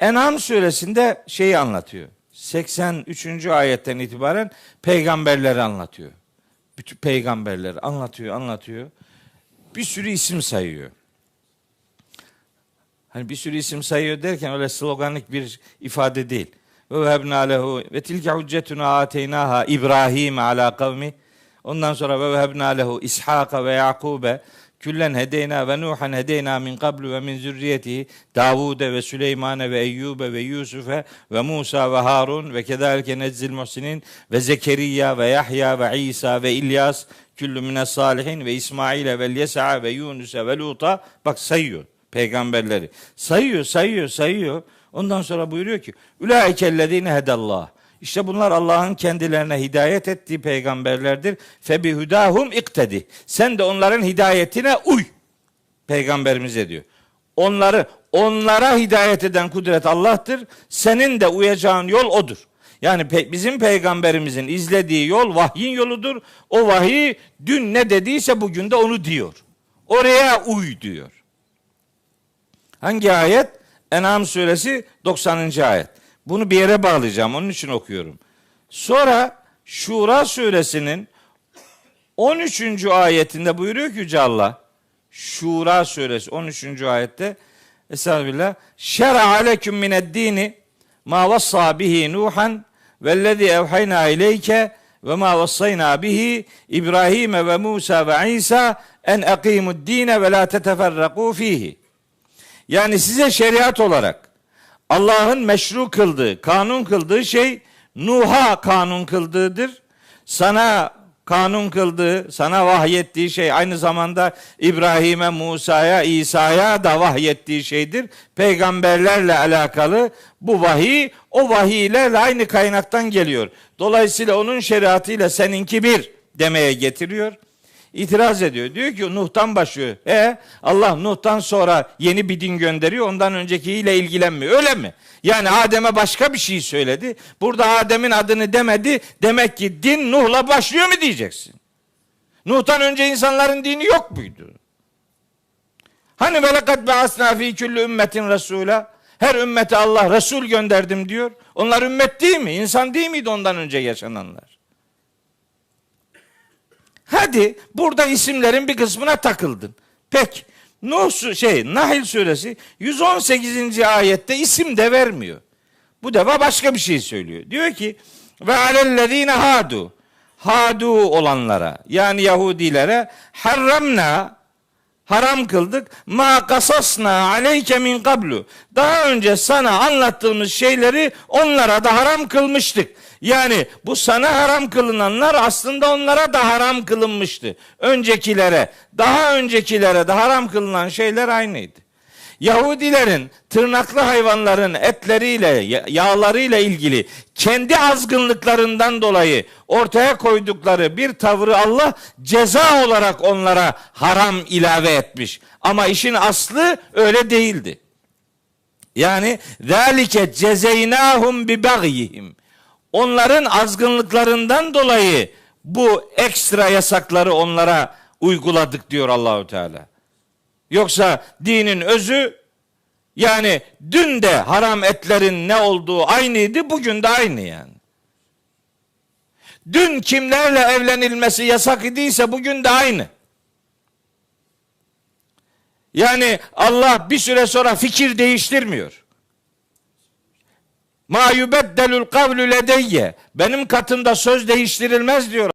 En'am suresinde şeyi anlatıyor. 83. ayetten itibaren peygamberleri anlatıyor. Bütün peygamberleri anlatıyor, anlatıyor. Bir sürü isim sayıyor. Hani bir sürü isim sayıyor derken öyle sloganik bir ifade değil. Ve vehebna lehu ve tilke hüccetuna ateynaha İbrahim ala kavmi. Ondan sonra ve vehebna lehu İshaka ve Yakube küllen hedeyna ve Nuhan hedeyna min qablu ve min zürriyetihi Davude ve Süleymane ve Eyyube ve Yusuf'e ve Musa ve Harun ve kedalike nezzil muhsinin ve Zekeriya ve Yahya ve İsa ve İlyas küllü mine salihin ve İsmail'e ve Yesa ve Yunus'e ve Lut'a bak sayıyor peygamberleri. Sayıyor, sayıyor, sayıyor. Ondan sonra buyuruyor ki Ulaikellezine hedallah. İşte bunlar Allah'ın kendilerine hidayet ettiği peygamberlerdir. Fe bi hudahum iktedi. Sen de onların hidayetine uy. Peygamberimize diyor. Onları onlara hidayet eden kudret Allah'tır. Senin de uyacağın yol odur. Yani pe- bizim peygamberimizin izlediği yol vahyin yoludur. O vahiy dün ne dediyse bugün de onu diyor. Oraya uy diyor. Hangi ayet? En'am suresi 90. ayet. Bunu bir yere bağlayacağım. Onun için okuyorum. Sonra Şura suresinin 13. ayetinde buyuruyor ki Yüce Allah. Şura suresi 13. ayette Estağfirullah. Şer'a aleküm mined dini ma vassa bihi Nuhan vellezî evhayna ileyke ve ma vassayna bihi İbrahim ve Musa ve İsa en akimud dine ve la teteferrakû fihi. Yani size şeriat olarak Allah'ın meşru kıldığı, kanun kıldığı şey Nuh'a kanun kıldığıdır. Sana kanun kıldığı, sana vahyettiği şey aynı zamanda İbrahim'e, Musa'ya, İsa'ya da vahyettiği şeydir. Peygamberlerle alakalı bu vahiy o vahiylerle aynı kaynaktan geliyor. Dolayısıyla onun şeriatıyla seninki bir demeye getiriyor. İtiraz ediyor. Diyor ki Nuh'tan başlıyor. E Allah Nuh'tan sonra yeni bir din gönderiyor. Ondan öncekiyle ilgilenmiyor. Öyle mi? Yani Adem'e başka bir şey söyledi. Burada Adem'in adını demedi. Demek ki din Nuh'la başlıyor mu diyeceksin? Nuh'tan önce insanların dini yok muydu? Hani ve lekad be'asna fi kulli ümmetin resula. Her ümmete Allah Resul gönderdim diyor. Onlar ümmet değil mi? İnsan değil miydi ondan önce yaşananlar? Hadi burada isimlerin bir kısmına takıldın. Pek Nuh şey Nahil suresi 118. ayette isim de vermiyor. Bu defa başka bir şey söylüyor. Diyor ki ve alellezine hadu hadu olanlara yani Yahudilere harramna haram kıldık. Ma kasasna aleyke min kablu. Daha önce sana anlattığımız şeyleri onlara da haram kılmıştık. Yani bu sana haram kılınanlar aslında onlara da haram kılınmıştı. Öncekilere, daha öncekilere de haram kılınan şeyler aynıydı. Yahudilerin tırnaklı hayvanların etleriyle, ya- yağlarıyla ilgili kendi azgınlıklarından dolayı ortaya koydukları bir tavrı Allah ceza olarak onlara haram ilave etmiş. Ama işin aslı öyle değildi. Yani zalike cezeynahum bi bagyihim. Onların azgınlıklarından dolayı bu ekstra yasakları onlara uyguladık diyor Allahü Teala. Yoksa dinin özü yani dün de haram etlerin ne olduğu aynıydı, bugün de aynı yani. Dün kimlerle evlenilmesi yasak idiyse bugün de aynı. Yani Allah bir süre sonra fikir değiştirmiyor. Ma yubeddelul kavlu ledeyye. Benim katımda söz değiştirilmez diyor